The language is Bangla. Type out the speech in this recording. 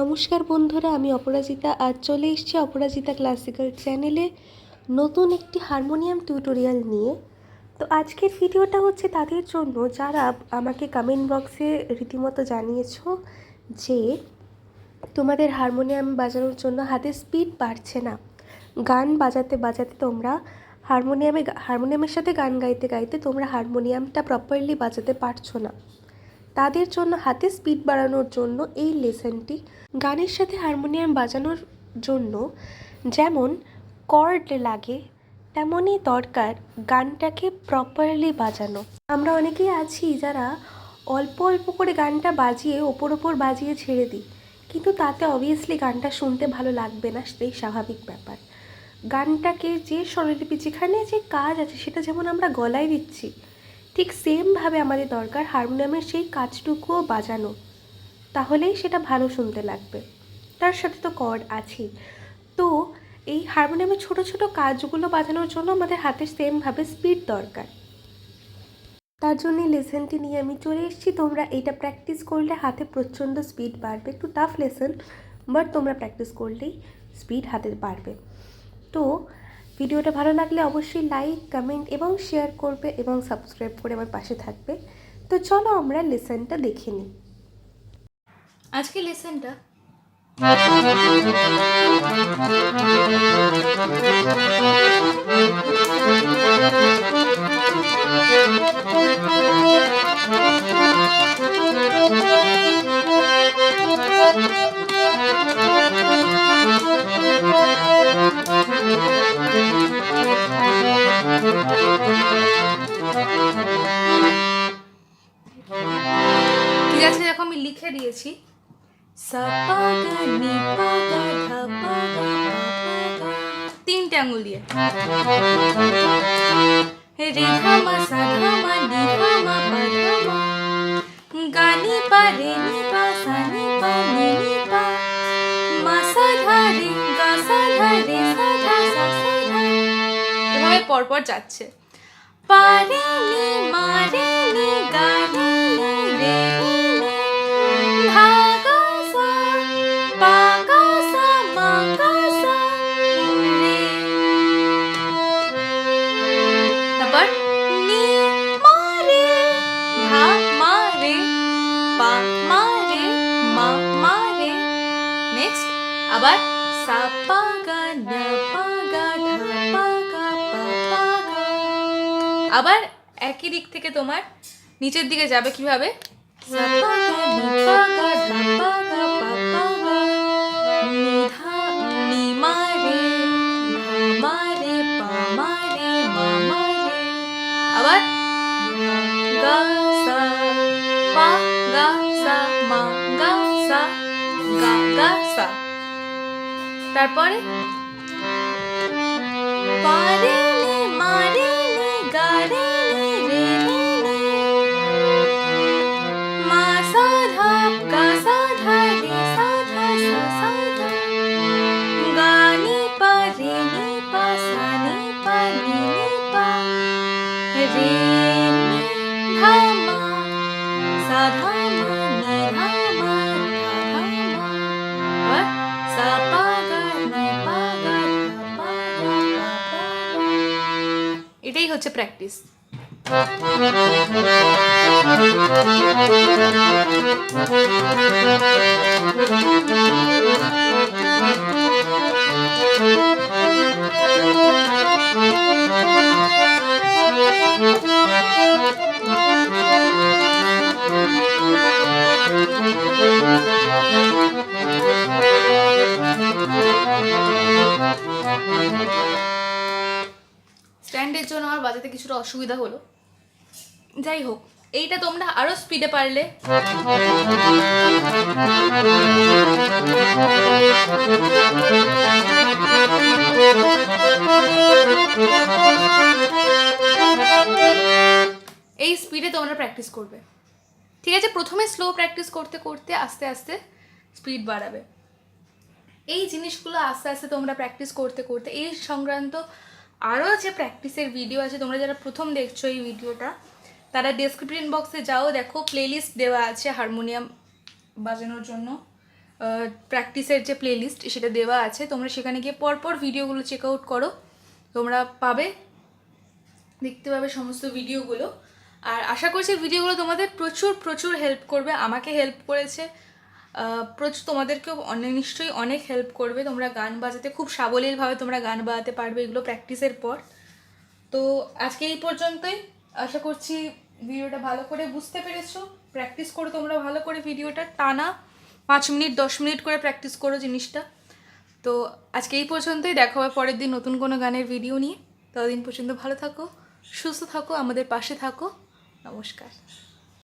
নমস্কার বন্ধুরা, আমি অপরাজিতা। আজ চলে এসেছি অপরাজিতা ক্লাসিক্যাল চ্যানেলে নতুন একটি হারমোনিয়াম টিউটোরিয়াল নিয়ে। তো আজকের ভিডিওটা হচ্ছে তাদের জন্য যারা আমাকে কমেন্ট বক্সে রীতিমতো জানিয়েছো যে তোমাদের হারমোনিয়াম বাজানোর জন্য হাতে স্পিড বাড়ছে না। গান বাজাতে বাজাতে তোমরা হারমোনিয়ামে হারমোনিয়ামের সাথে গান গাইতে গাইতে তোমরা হারমোনিয়ামটা প্রপারলি বাজাতে পারছ না। তাদের জন্য হাতে স্পিড বাড়ানোর জন্য এই লেসনটি গানের সাথে হারমোনিয়াম বাজানোর জন্য যেমন কর্ড লাগে, তেমনই দরকার গানটাকে প্রপারলি বাজানো। আমরা অনেকেই আছি যারা অল্প অল্প করে গানটা বাজিয়ে ওপর ওপর বাজিয়ে ছেড়ে দিই, কিন্তু তাতে অবভিয়াসলি গানটা শুনতে ভালো লাগবে না, সেটাই স্বাভাবিক ব্যাপার। গানটাকে যে স্বরলিপি যেখানে যে কাজ আছে, সেটা যেমন আমরা গলায় দিচ্ছি ঠিক সেমভাবে আমাদের দরকার হারমোনিয়ামের সেই কাজটুকুও বাজানো। তাহলেই সেটা ভালো শুনতে লাগবে। তার সাথে তো কর্ড আছেই। তো এই হারমোনিয়ামের ছোট ছোট কাজগুলো বাজানোর জন্য আমাদের হাতে সেমভাবে স্পিড দরকার। তার জন্য লেসেনটি নিয়ে আমি চলে এসেছি। তোমরা এটা প্র্যাকটিস করলে হাতে প্রচণ্ড স্পিড বাড়বে। একটু টাফ লেসেন বাট তোমরা প্র্যাকটিস করলেই স্পিড হাতে বাড়বে। তো ভিডিওটা ভালো লাগলে অবশ্যই লাইক কমেন্ট এবং শেয়ার করবে এবং সাবস্ক্রাইব করে আমার পাশে থাকবে। তো চলো আমরা লেসনটা দেখে নিই। আজকে লেসনটা আছে দেখো আমি লিখে দিয়েছি। তিনটে আঙুল দিয়ে। সা পা রে নি পা সা নি পা নি নি পা। মা সা ধা রে গা সা ধা রে সা ধা সা সা ধা। এভাবে পরপর যাচ্ছে। পা রে নি মা রে নি গা রে নি রে। আবার সা পা আবার একই দিক থেকে তোমার নিচের দিকে যাবে কীভাবে? সা গা নি পা গা ধা পা গা রে মা রে মা রে মা রে আবার গা, সা, পা, গা, সা, মা গা, সা। তারপরে? পা রে practice. আমার বাজাতে কিছুটা অসুবিধা হলো। যাই হোক, এইটা তোমরা আরও স্পিডে পারলে। এই স্পিডে তোমরা প্র্যাকটিস করবে। ঠিক আছে, প্রথমে স্লো প্র্যাকটিস করতে করতে আস্তে আস্তে স্পিড বাড়াবে। এই জিনিসগুলো আস্তে আস্তে তোমরা প্র্যাকটিস করতে করতে, এই সংক্রান্ত আরও যে প্র্যাকটিসের ভিডিও আছে, তোমরা যারা প্রথম দেখছ এই ভিডিওটা তারা ডেসক্রিপশন বক্সে যাও, দেখো প্লেলিস্ট দেওয়া আছে হারমোনিয়াম বাজানোর জন্য। প্র্যাকটিসের যে প্লেলিস্ট সেটা দেওয়া আছে। তোমরা সেখানে গিয়ে পরপর ভিডিওগুলো চেক আউট করো। তোমরা পাবে, দেখতে পাবে সমস্ত ভিডিওগুলো আর আশা করছি ভিডিওগুলো তোমাদের প্রচুর প্রচুর হেল্প করবে। আমাকে হেল্প করেছে। প্রচুর তোমাদেরকেও অনেক নিশ্চয়ই অনেক হেল্প করবে। তোমরা গান বাজাতে খুব সাবলীলভাবে তোমরা গান বাজাতে পারবে এগুলো প্র্যাকটিসের পর। তো আজকে এই পর্যন্তই। আশা করছি ভিডিওটা ভালো করে বুঝতে পেরেছ। প্র্যাকটিস করো তোমরা ভালো করে ভিডিওটা। টানা পাঁচ মিনিট, দশ মিনিট করে প্র্যাকটিস করো জিনিসটা। তো আজকে এই পর্যন্তই। দেখা হবে পরের দিন নতুন কোনো গানের ভিডিও নিয়ে। ততদিন পর্যন্ত ভালো থাকো, সুস্থ থাকো, আমাদের পাশে থাকো। নমস্কার।